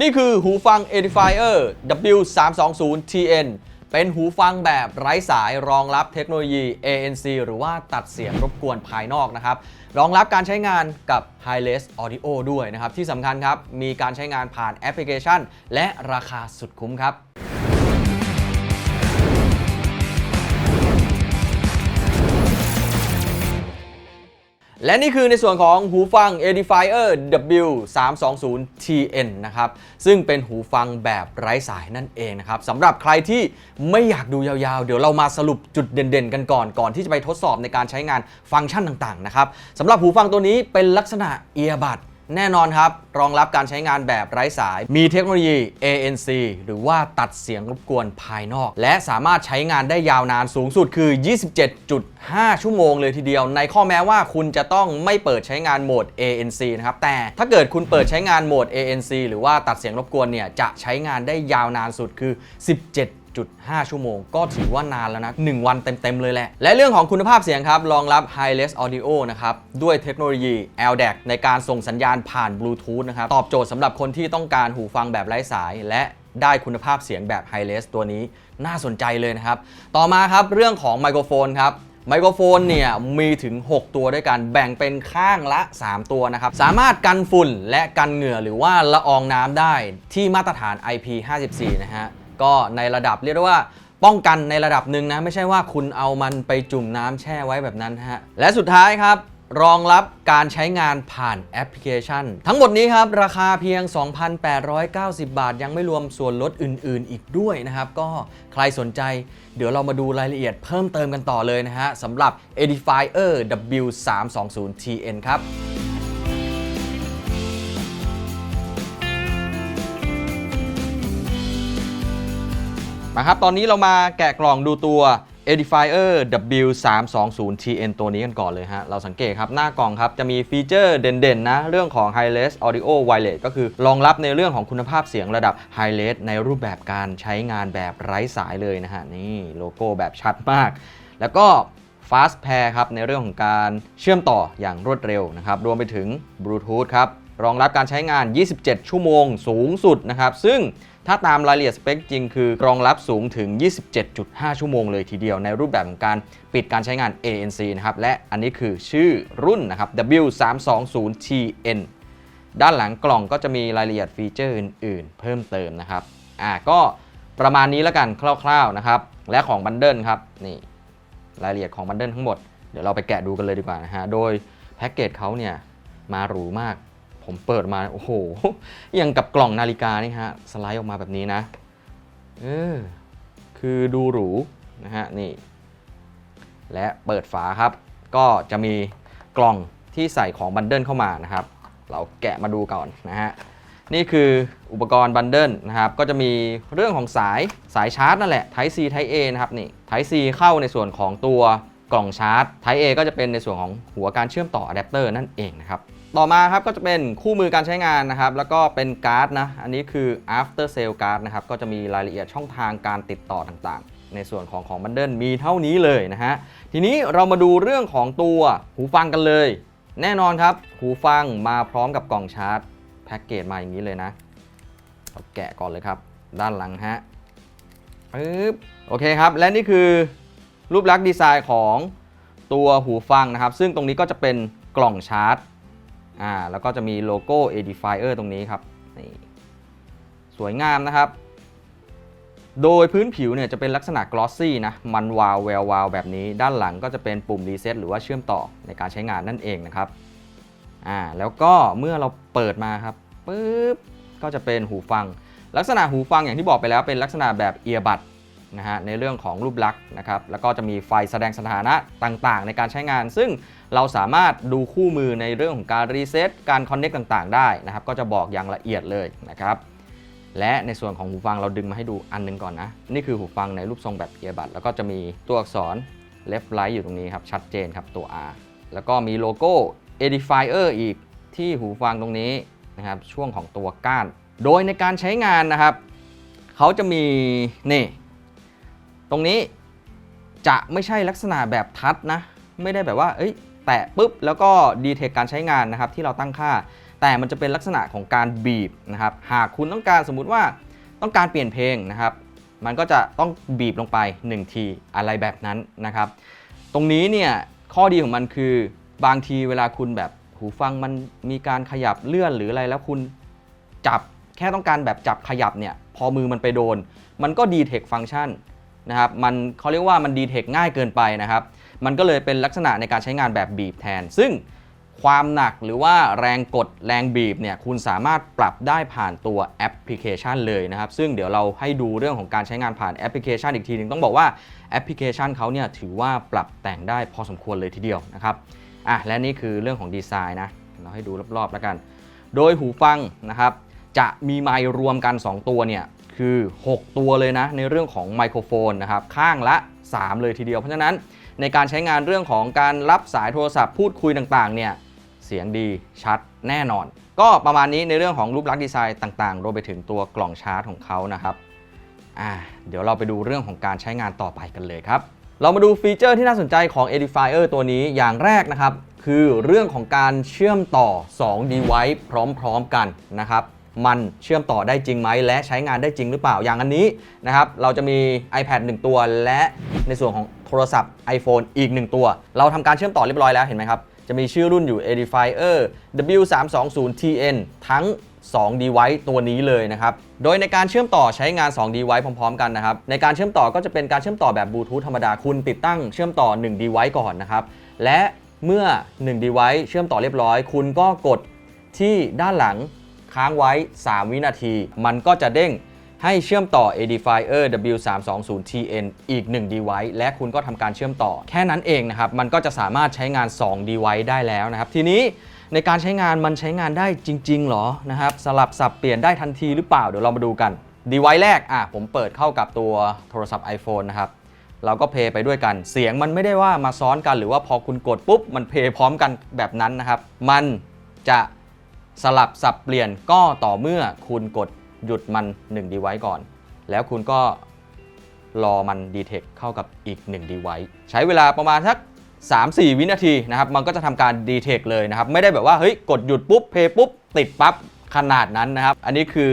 นี่คือหูฟัง Edifier W320TN เป็นหูฟังแบบไร้สายรองรับเทคโนโลยี ANC หรือว่าตัดเสียงรบกวนภายนอกนะครับ รองรับการใช้งานกับ Hi-Res Audio ด้วยนะครับ ที่สำคัญครับ มีการใช้งานผ่านแอปพลิเคชัน และราคาสุดคุ้มครับ และนี่คือในส่วนของหูฟัง Edifier W320TN นะครับ ซึ่งเป็นหูฟังแบบไร้สายนั่นเองนะครับสำหรับใครที่ไม่อยากดูยาวๆ เดี๋ยวเรามาสรุปจุดเด่นๆ กันก่อนก่อนที่จะไปทดสอบในการใช้งานฟังก์ชันต่างๆนะครับสำหรับหูฟังตัวนี้เป็นลักษณะเอียบัด แน่นอนครับ รองรับการใช้งานแบบไร้สาย มีเทคโนโลยี ANC หรือว่าตัดเสียงรบกวนภายนอก และสามารถใช้งานได้ยาวนานสูงสุดคือ 27.5 ชั่วโมงเลยทีเดียว ในข้อแม้ว่าคุณจะต้องไม่เปิดใช้งานโหมด ANC นะครับ แต่ถ้าเกิดคุณเปิดใช้งานโหมด ANC หรือว่าตัดเสียงรบกวนเนี่ย จะใช้งานได้ยาวนานสุดคือ 17 1.5ชั่วโมง ก็ถือว่านานแล้วนะ 1 วันเต็ม ๆ เลยแหละ และเรื่องของคุณภาพเสียงครับ รองรับ Hi-Res Audio นะครับ ด้วยเทคโนโลยี LDAC ในการส่งสัญญาณผ่านบลูทูธนะครับ ตอบโจทย์สำหรับคนที่ต้องการหูฟังแบบไร้สาย และได้คุณภาพเสียงแบบ Hi-Res ตัวนี้น่าสนใจเลยนะครับ ต่อมาครับเรื่องของไมโครโฟนครับไมโครโฟนเนี่ยมีถึง 6 ตัวด้วยกันแบ่งเป็นข้างละ 3 ตัวนะครับ สามารถกันฝุ่นและกันเหงื่อหรือว่าละอองน้ำได้ที่มาตรฐาน IP54 นะฮะ ก็ในระดับเรียกได้ว่าป้องกันในระดับหนึ่งนะ ไม่ใช่ว่าคุณเอามันไปจุ่มน้ำแช่ไว้แบบนั้นฮะ และสุดท้ายครับ รองรับการใช้งานผ่านแอปพลิเคชัน ทั้งหมดนี้ครับ ราคาเพียง 2,890 บาท ยังไม่รวมส่วนลดอื่น ๆ อีกด้วยนะครับ ก็ใครสนใจ เดี๋ยวเรามาดูรายละเอียดเพิ่มเติมกันต่อเลยนะฮะสำหรับ Edifier W320TN ครับ มาครับ ตอนนี้เรามาแกะกล่องดูตัว Edifier W320TN ตัวนี้กันก่อนเลยฮะ เราสังเกตครับ หน้ากล่องครับ จะมีฟีเจอร์เด่นๆนะ เรื่องของ Hi-Res Audio Wireless ก็คือรองรับในเรื่องของคุณภาพเสียงระดับ Hi-Res ในรูปแบบการใช้งานแบบไร้สายเลยนะฮะ นี่โลโก้แบบชัดมาก แล้วก็ Fast Pair ครับ ในเรื่องของการเชื่อมต่ออย่างรวดเร็วนะครับ รวมไปถึงบลูทูธครับ รองรับการใช้งาน 27 ชั่วโมงสูงสุดนะครับ ซึ่งถ้าตามรายละเอียดสเปคจริงคือรองรับสูงถึง 27.5 ชั่วโมงเลยทีเดียว ในรูปแบบของการปิดการใช้งาน ANC นะครับ และอันนี้คือชื่อรุ่นนะครับ W320TN ด้านหลังกล่องก็จะมีรายละเอียดฟีเจอร์อื่น ๆ เพิ่มเติมนะครับ อ่าก็ประมาณนี้แล้วกันคร่าว ๆ นะครับ และของบันเดิลครับ นี่รายละเอียดของบันเดิลทั้งหมด เดี๋ยวเราไปแกะดูกันเลยดีกว่านะฮะ โดยแพ็กเกจเขาเนี่ยมาหรูมาก ผมเปิดมาโอ้โหยังกับกล่องนาฬิกานี่ฮะสไลด์ออกมาแบบนี้นะเออคือดูหรูนะฮะนี่ และเปิดฝาครับ ก็จะมีกล่องที่ใส่ของบันเดิลเข้ามานะครับ เราแกะมาดูก่อนนะฮะนี่คืออุปกรณ์บันเดิลนะครับ ก็จะมีเรื่องของสายสายชาร์จนั่นแหละ Type C Type A นะครับนี่ Type C เข้าในส่วนของตัวกล่องชาร์จ Type A ก็จะเป็นในส่วนของหัวการเชื่อมต่ออะแดปเตอร์นั่นเองนะครับ ต่อมาครับก็จะเป็นคู่มือการใช้งานนะครับ แล้วก็เป็นการ์ดนะ อันนี้คือ after sale card นะครับ ก็จะมีรายละเอียดช่องทางการติดต่อต่างๆ ในส่วนของของบันเดิลมีเท่านี้เลยนะฮะ ทีนี้เรามาดูเรื่องของตัวหูฟังกันเลย แน่นอนครับ หูฟังมาพร้อมกับกล่องชาร์จแพ็กเกจมาอย่างนี้เลยนะเราแกะก่อนเลยครับ ด้านหลังฮะปึ๊บโอเคครับ และนี่คือรูปลักษณ์ดีไซน์ของตัวหูฟังนะครับ ซึ่งตรงนี้ก็จะเป็นกล่องชาร์จ อ่าแล้วก็จะมีโลโก้ Edifier ตรงนี้ครับนี่สวยงามนะครับ โดยพื้นผิวเนี่ยจะเป็นลักษณะกลอสซี่นะ มันวาวแวววาวแบบนี้ ด้านหลังก็จะเป็นปุ่มรีเซ็ตหรือว่าเชื่อมต่อในการใช้งานนั่นเองนะครับอ่าแล้วก็เมื่อเราเปิดมาครับปุ๊บก็จะเป็นหูฟัง ลักษณะหูฟังอย่างที่บอกไปแล้วเป็นลักษณะแบบเอียบัด นะฮะในเรื่องของรูปลักษณ์นะครับแล้วก็จะมีไฟแสดงสถานะต่างๆ ในการใช้งาน ซึ่งเราสามารถดูคู่มือในเรื่องของการรีเซ็ตการคอนเน็กต่างๆ ได้นะครับก็จะบอกอย่างละเอียดเลยนะครับและในส่วนของหูฟังเราดึงมาให้ดูอันหนึงก่อนนะ นี่คือหูฟังในรูปทรงแบบเอียบัดแล้วก็จะมีตัวอักษร left right อยู่ตรงนี้ครับ ชัดเจนครับตัว R แล้วก็มีโลโก้ Edifier อีกที่หูฟังตรงนี้นะครับช่วงของตัวก้าน โดยในการใช้งานนะครับ เขาจะมีนี่ ตรงนี้จะไม่ใช่ลักษณะแบบทัชนะ ไม่ได้แบบว่า เอ้ย แตะปุ๊บ แล้วก็ดีเทคการใช้งานนะครับที่เราตั้งค่า แต่มันจะเป็นลักษณะของการบีบนะครับ หากคุณต้องการสมมุติว่าต้องการเปลี่ยนเพลงนะครับ มันก็จะต้องบีบลงไป 1 ทีอะไรแบบนั้นนะครับ ตรงนี้เนี่ยข้อดีของมันคือบางทีเวลาคุณแบบหูฟังมันมีการขยับเลื่อนหรืออะไรแล้วคุณจับแค่ต้องการแบบจับขยับเนี่ยพอมือมันไปโดน มันก็ดีเทคฟังก์ชัน นะครับมันเขาเรียกว่ามันดีเทคง่ายเกินไปนะครับ มันก็เลยเป็นลักษณะในการใช้งานแบบบีบแทน ซึ่งความหนักหรือว่าแรงกดแรงบีบเนี่ยคุณสามารถปรับได้ผ่านตัวแอปพลิเคชันเลยนะครับ ซึ่งเดี๋ยวเราให้ดูเรื่องของการใช้งานผ่านแอปพลิเคชันอีกทีหนึงต้องบอกว่าแอปพลิเคชันเขาเนี่ยถือว่าปรับแต่งได้พอสมควรเลยทีเดียวนะครับอะและนี่คือเรื่องของดีไซน์นะเราให้ดูรอบๆแล้วกัน โดยหูฟังนะครับจะมีไมค์รวมกัน 2 ตัวเนี่ย คือ 6 ตัวเลยนะในเรื่องของไมโครโฟนนะครับข้างละ 3 เลยทีเดียว เพราะฉะนั้นในการใช้งานเรื่องของการรับสายโทรศัพท์พูดคุยต่างๆเนี่ยเสียงดีชัดแน่นอน ก็ประมาณนี้ในเรื่องของรูปลักษณ์ดีไซน์ต่างๆรวมไปถึงตัวกล่องชาร์จของเขานะครับอ่าเดี๋ยวเราไปดูเรื่องของการใช้งานต่อไปกันเลยครับ เรามาดูฟีเจอร์ที่น่าสนใจของ Edifier ตัวนี้อย่างแรกนะครับ คือเรื่องของการเชื่อมต่อ 2 device พร้อม ๆ กันนะครับ มันเชื่อมต่อได้จริงไหม และใช้งานได้จริงหรือเปล่าอย่างอันนี้นะครับเราจะมี iPad 1 ตัว และในส่วนของโทรศัพท์ iPhone อีก 1 ตัว เราทำการเชื่อมต่อเรียบร้อยแล้วเห็นไหมครับ จะมีชื่อรุ่นอยู่ Edifier W320TN ทั้ง 2 device ตัวนี้เลยนะครับ โดยในการเชื่อมต่อใช้งาน 2 device พร้อม ๆ กันนะครับ ในการเชื่อมต่อก็จะเป็นการเชื่อมต่อแบบบลูทูธธรรมดา คุณติดตั้งเชื่อมต่อ 1 device ก่อนนะครับ และเมื่อ 1 device เชื่อมต่อเรียบร้อย คุณก็กดที่ด้านหลัง ค้างไว้ 3 วินาที มันก็จะเด้งให้เชื่อมต่อ Edifier W320TN อีก 1 device และคุณก็ทำการเชื่อมต่อ แค่นั้นเองนะครับ มันก็จะสามารถใช้งาน 2 device ได้แล้วนะครับ ทีนี้ในการใช้งานมันใช้งานได้จริง ๆ หรอนะครับ สลับสับเปลี่ยนได้ทันทีหรือเปล่า เดี๋ยวเรามาดูกัน device แรกอะผมเปิดเข้ากับตัวโทรศัพท์ iPhone นะครับเราก็เพย์ไปด้วยกัน เสียงมันไม่ได้ว่ามาซ้อนกันหรือว่าพอคุณกดปุ๊บ มันเพย์พร้อมกันแบบนั้นนะครับ มันจะ สลับสับเปลี่ยนก็ต่อเมื่อคุณกดหยุดมัน1 device ก่อน แล้วคุณก็รอมันดีเทคเข้ากับอีก1 device ใช้เวลาประมาณสัก 3-4 วินาทีนะครับ มันก็จะทำการดีเทคเลยนะครับ ไม่ได้แบบว่าเฮ้ยกดหยุดปุ๊บเพย์ปุ๊บ ติดปั๊บขนาดนั้นนะครับ อันนี้คือ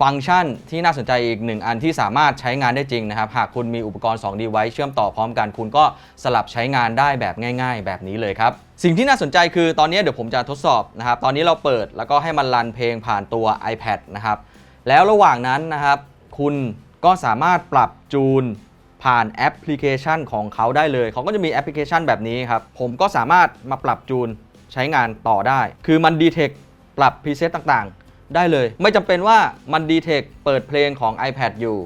ฟังก์ชันที่น่าสนใจอีกหนึ่งอันที่สามารถใช้งานได้จริงนะครับ หากคุณมีอุปกรณ์ 2 device เชื่อมต่อพร้อมกัน คุณก็สลับใช้งานได้แบบง่าย ๆ แบบนี้เลยครับ สิ่งที่น่าสนใจคือตอนนี้เดี๋ยวผมจะทดสอบนะครับ ตอนนี้เราเปิดแล้วก็ให้มันรันเพลงผ่านตัว iPad นะครับ แล้วระหว่างนั้นนะครับ คุณก็สามารถปรับจูนผ่านแอปพลิเคชันของเขาได้เลย เขาก็จะมีแอปพลิเคชันแบบนี้ครับ ผมก็สามารถมาปรับจูนใช้งานต่อได้ คือมันดีเทคปรับพรีเซตต่างๆ ได้เลย ไม่จำเป็นว่ามันดีเทคเปิดเพลงของ iPad อยู่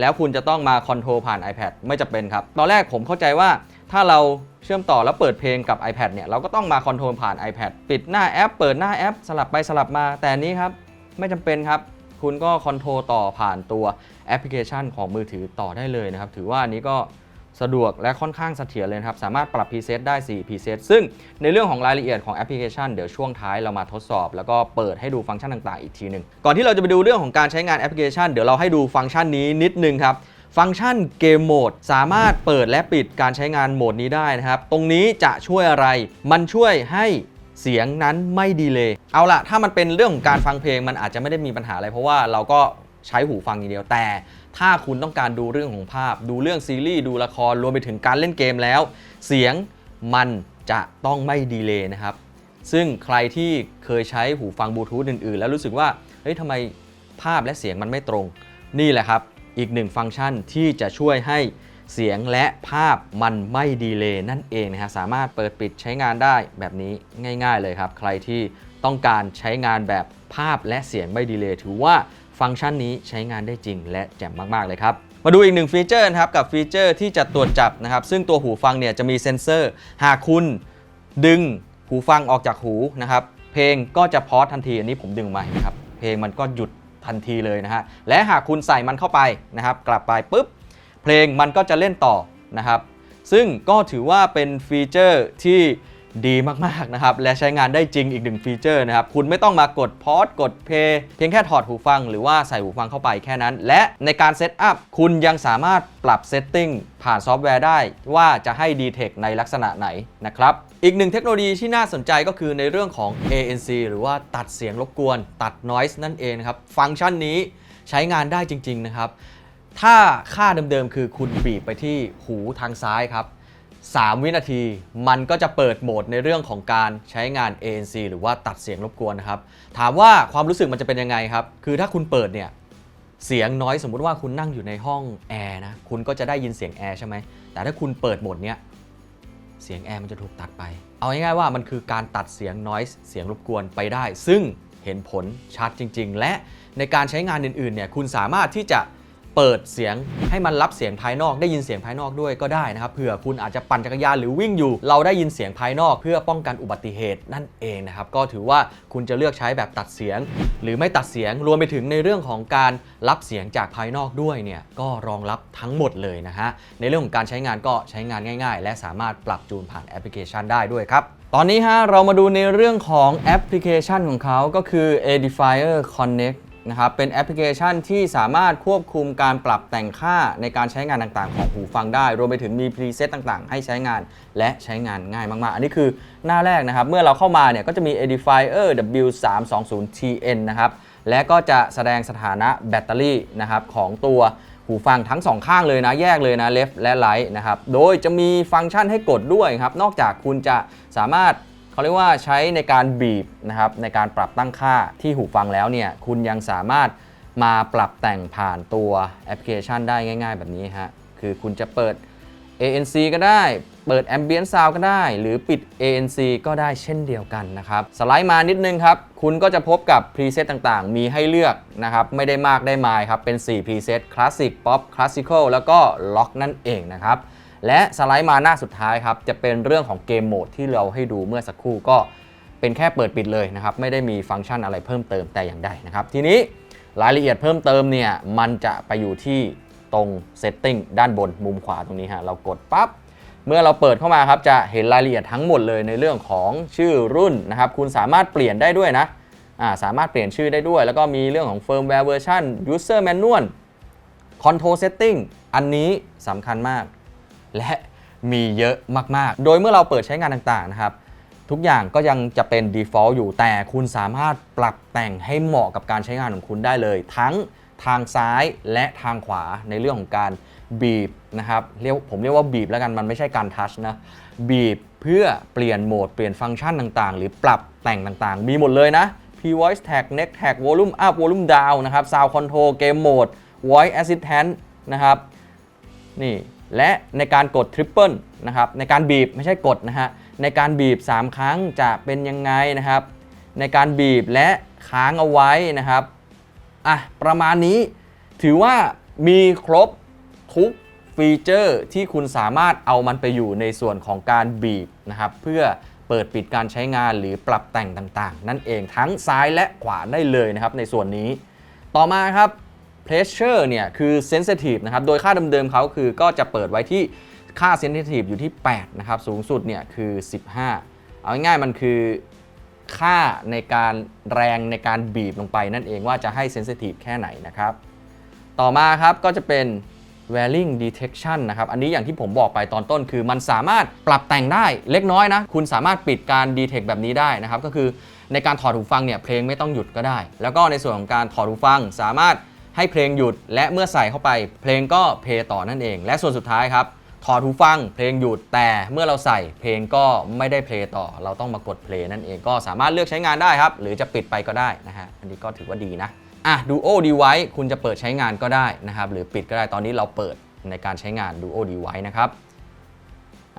แล้วคุณจะต้องมาคอนโทรลผ่าน iPad ไม่จำเป็นครับ ตอนแรกผมเข้าใจว่าถ้าเราเชื่อมต่อแล้วเปิดเพลงกับ iPad เนี่ยเราก็ต้องมาคอนโทรลผ่าน iPad ปิดหน้าแอป เปิดหน้าแอป สลับไปสลับมา แต่นนี้ครับ ไม่จำเป็นครับ คุณก็คอนโทรลต่อผ่านตัวแอปพลิเคชันของมือถือต่อได้เลยนะครับ ถือว่าอันนี้ก็ สะดวกและค่อนข้างเสถียรเลยครับ สามารถปรับพรีเซตได้ 4พรีเซตซึ่งในเรื่องของรายละเอียดของแอปพลิเคชันเดี๋ยวช่วงท้ายเรามาทดสอบ แล้วก็เปิดให้ดูฟังก์ชันต่างๆ อีกทีหนึ่งก่อนที่เราจะไปดูเรื่องของการใช้งานแอปพลิเคชันเดี๋ยวเราให้ดูฟังก์ชันนี้นิดนึงครับฟังก์ชันเกมโหมดสามารถเปิดและปิดการใช้งานโหมดนี้ได้นะครับ ตรงนี้จะช่วยอะไร มันช่วยให้เสียงนั้นไม่ดีเลย เอาล่ะ ถ้ามันเป็นเรื่องของการฟังเพลงมันอาจจะไม่ได้มีปัญหาอะไร เพราะว่าเราก็ ใช้หูฟังอย่างเดียวแต่ ถ้าคุณต้องการดูเรื่องของภาพ ดูเรื่องซีรีส์ดูละครรวมไปถึงการเล่นเกมแล้ว เสียงมันจะต้องไม่ดีเลยนะครับ ซึ่งใครที่เคยใช้หูฟังบลูทูธอื่นๆ แล้วรู้สึกว่าเฮ้ยทำไมภาพและเสียงมันไม่ตรง นี่แหละครับ อีกหนึ่งฟังก์ชันที่จะช่วยให้เสียงและภาพมันไม่ดีเลยนั่นเองนะฮะสามารถเปิดปิดใช้งานได้แบบนี้ง่าย ๆ เลยครับ ใครที่ต้องการใช้งานแบบภาพและเสียงไม่ดีเลยถือว่า ฟังก์ชันนี้ใช้งานได้จริงและแจ่มมาก ๆ เลยครับ มาดูอีกหนึ่งฟีเจอร์นะครับกับฟีเจอร์ที่จะตรวจจับนะครับ ซึ่งตัวหูฟังเนี่ยจะมีเซ็นเซอร์ หากคุณดึงหูฟังออกจากหูนะครับ เพลงก็จะพอสทันที อันนี้ผมดึงมาเห็นไหมครับ เพลงมันก็หยุดทันทีเลยนะฮะ และหากคุณใส่มันเข้าไปนะครับ กลับไปปุ๊บ เพลงมันก็จะเล่นต่อนะครับ ซึ่งก็ถือว่าเป็นฟีเจอร์ที่ ดีมากๆนะครับ และใช้งานได้จริงอีกหนึ่งฟีเจอร์นะครับ คุณไม่ต้องมากดพอ s กดเพย์เพียงแค่ถอดหูฟัง หรือว่าใส่หูฟังเข้าไปแค่นั้น และในการเซตอัพคุณยังสามารถปรับเซตติ้งผ่านซอฟต์แวร์ได้ว่าจะให้ดีเทคในลักษณะไหนนะครับ อีกหนึ่งเทคโนโลยีที่น่าสนใจก็คือในเรื่องของ ANC หรือว่าตัดเสียงรบกวน ตัด noise นั่นเองนะครับฟังก์ชันนี้ใช้งานได้จริง ๆ นะครับ ถ้าค่าเดิมๆ คือคุณบีบไปที่หูทางซ้ายครับ 3 วินาที มันก็จะเปิดโหมดในเรื่องของการใช้งาน ANC หรือว่าตัดเสียงรบกวนนะครับ ถามว่าความรู้สึกมันจะเป็นยังไงครับ คือถ้าคุณเปิดเนี่ยเสียงน้อยสมมุติว่าคุณนั่งอยู่ในห้องแอร์นะ คุณก็จะได้ยินเสียงแอร์ใช่ไหม แต่ถ้าคุณเปิดโหมดเนี้ยเสียงแอร์มันจะถูกตัดไป เอาง่ายๆว่ามันคือการตัดเสียง noise เสียงรบกวนไปได้ ซึ่งเห็นผลชัดจริง ๆ และในการใช้งานอื่นๆเนี่ยคุณสามารถที่จะ เปิดเสียงให้มันรับเสียงภายนอก ได้ยินเสียงภายนอกด้วยก็ได้นะครับเผื่อคุณอาจจะปั่นจักรยานหรือวิ่งอยู่ เราได้ยินเสียงภายนอก เพื่อป้องกันอุบัติเหตุนั่นเองนะครับก็ถือว่าคุณจะเลือกใช้แบบตัดเสียง หรือไม่ตัดเสียงรวมไปถึงในเรื่องของการรับเสียงจากภายนอกด้วยเนี่ยก็รองรับทั้งหมดเลยนะฮะในเรื่องของการใช้งานก็ใช้งานง่าย ๆ และสามารถปรับจูนผ่านแอปพลิเคชันได้ด้วยครับตอนนี้ฮะเรามาดูในเรื่องของแอปพลิเคชันของเขาก็คือ Edifier Connect นะครับเป็นแอปพลิเคชันที่สามารถควบคุมการปรับแต่งค่าในการใช้งานต่างๆ ของหูฟังได้ รวมไปถึงมีพรีเซตต่างๆ ให้ใช้งานและใช้งานง่ายมากๆ อันนี้คือหน้าแรกนะครับ เมื่อเราเข้ามาเนี่ยก็จะมี Edifier W320TN นะครับ และก็จะแสดงสถานะแบตเตอรี่นะครับของตัวหูฟังทั้งสองข้างเลยนะ แยกเลยนะ left และ right นะครับ โดยจะมีฟังก์ชันให้กดด้วยครับ นอกจากคุณจะสามารถ เขาเรียกว่าใช้ในการบีบนะครับในการปรับตั้งค่าที่หูฟังแล้วเนี่ยคุณยังสามารถมาปรับแต่งผ่านตัวแอปพลิเคชันได้ง่าย ๆ แบบนี้ฮะคือคุณจะเปิด ANC ก็ได้ เปิด Ambient Sound ก็ได้ หรือปิด ANC ก็ได้เช่นเดียวกันนะครับ สไลด์มานิดนึงครับ คุณก็จะพบกับพรีเซตต่างๆ มีให้เลือกนะครับ ไม่ได้มากได้มายครับ เป็น4พรีเซต Classic Pop Classical แล้วก็ Lock นั่นเองนะครับ และสไลด์มาหน้าสุดท้ายครับ จะเป็นเรื่องของเกมโหมดที่เราให้ดูเมื่อสักครู่ก็เป็นแค่เปิดปิดเลยนะครับ ไม่ได้มีฟังก์ชันอะไรเพิ่มเติมแต่อย่างใดนะครับ ทีนี้รายละเอียดเพิ่มเติมเนี่ยมันจะไปอยู่ที่ตรง Setting ด้านบนมุมขวาตรงนี้ฮะเรากดปั๊บเมื่อเราเปิดเข้ามาครับจะเห็นรายละเอียดทั้งหมดเลยในเรื่องของชื่อรุ่นนะครับ คุณสามารถเปลี่ยนได้ด้วยนะาสามารถเปลี่ยนชื่อได้ด้วย แล้วก็มีเรื่องของ firmware version user manual control setting อันนี้สำคัญมาก และมีเยอะมากๆ โดยเมื่อเราเปิดใช้งานต่างๆนะครับ ทุกอย่างก็ยังจะเป็น default อยู่แต่คุณสามารถปรับแต่งให้เหมาะกับการใช้งานของคุณได้เลย ทั้งทางซ้ายและทางขวาในเรื่องของการบีบนะครับเรียกผมเรียกว่าบีบแล้วกันมันไม่ใช่การทัชนะบีบเพื่อเปลี่ยนโหมด เปลี่ยนฟังก์ชันต่างๆ หรือปรับแต่งต่างๆ มีหมดเลยนะ P voice tag neck tag volume up volume down นะครับ sound control game mode voice assistant นะครับ นี่ และในการกดทริปเปิลนะครับในการบีบไม่ใช่กดนะฮะในการบีบ 3 ครั้งจะเป็นยังไงนะครับ ในการบีบและค้างเอาไว้นะครับอะประมาณนี้ถือว่ามีครบทุกฟีเจอร์ที่คุณสามารถเอามันไปอยู่ในส่วนของการบีบนะครับ เพื่อเปิดปิดการใช้งานหรือปรับแต่งต่างๆ นั่นเองทั้งซ้ายและขวาได้เลยนะครับในส่วนนี้ ต่อมาครับ pressure เนี่ยคือ sensitive นะครับ โดยค่าเดิมๆเขาคือก็จะเปิดไว้ที่ค่า sensitive อยู่ที่ 8 นะครับ สูงสุดเนี่ยคือ 15 เอาง่ายๆมันคือค่าในการแรงในการบีบลงไปนั่นเองว่าจะให้ sensitive แค่ไหนนะครับ ต่อมาครับก็จะเป็น wearing detection นะครับ อันนี้อย่างที่ผมบอกไปตอนต้นคือมันสามารถปรับแต่งได้เล็กน้อยนะ คุณสามารถปิดการ detect แบบนี้ได้นะครับ ก็คือในการถอดหูฟังเนี่ยเพลงไม่ต้องหยุดก็ได้ แล้วก็ในส่วนของการถอดหูฟังสามารถ ให้เพลงหยุด และเมื่อใส่เข้าไป เพลงก็เพลย์ต่อนั่นเอง และส่วนสุดท้ายครับถอดหูฟังเพลงหยุดแต่เมื่อเราใส่เพลงก็ไม่ได้เพลย์ต่อ เราต้องมากดเพลย์นั่นเองก็สามารถเลือกใช้งานได้ครับ หรือจะปิดไปก็ได้นะฮะอันนี้ก็ถือว่าดีนะอะ Duo Device คุณจะเปิดใช้งานก็ได้นะครับหรือปิดก็ได้ตอนนี้เราเปิดในการใช้งาน Duo Device นะครับ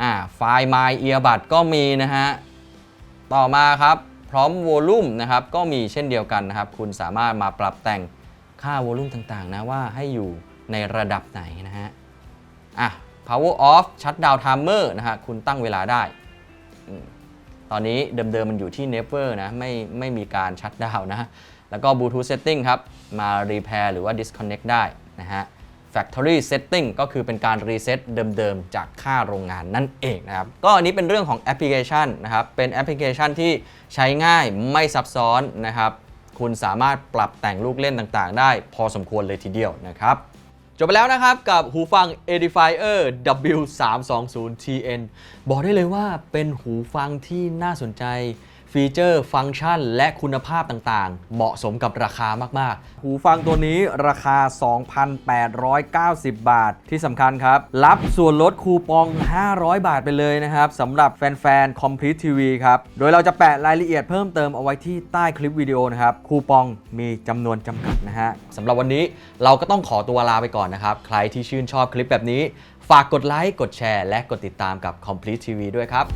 อ่าไฟล์ My Earbud ก็มีนะฮะต่อมาครับพร้อมโวลูมนะครับก็มีเช่นเดียวกันนะครับคุณสามารถมาปรับแต่ง ค่าโวลูมต่างๆนะว่าให้อยู่ในระดับไหนนะฮะ อะ power off shutdown timer นะฮะ คุณตั้งเวลาได้ ตอนนี้เดิมๆมันอยู่ที่ never นะ ไม่ไม่มีการชัดดาวนะ แล้วก็ bluetooth setting ครับ มา repair หรือว่า disconnect ได้นะฮะ factory setting ก็คือเป็นการรีเซ็ตเดิมๆ จากค่าโรงงานนั่นเองนะครับ ก็อันนี้เป็นเรื่องของแอปพลิเคชันนะครับ เป็นแอปพลิเคชันที่ใช้ง่ายไม่ซับซ้อนนะครับ คุณสามารถปรับแต่งลูกเล่นต่างๆ ได้พอสมควรเลยทีเดียวนะครับ จบไปแล้วนะครับกับหูฟัง Edifier W320TN บอกได้เลยว่าเป็นหูฟังที่น่าสนใจ ฟีเจอร์ ฟังก์ชัน และคุณภาพต่างๆ เหมาะสมกับราคามากๆ หูฟังตัวนี้ราคา 2,890 บาท ที่สำคัญครับ รับส่วนลดคูปอง 500 บาทไปเลยนะครับสำหรับแฟนๆ Complete TV ครับ โดยเราจะแปะรายละเอียดเพิ่มเติมเอาไว้ที่ใต้คลิปวิดีโอนะครับ คูปองมีจำนวนจำกัดนะฮะสำหรับวันนี้เราก็ต้องขอตัวลาไปก่อนนะครับ ใครที่ชื่นชอบคลิปแบบนี้ ฝากกดไลค์ กดแชร์ และกดติดตามกับ Complete TV ด้วยครับ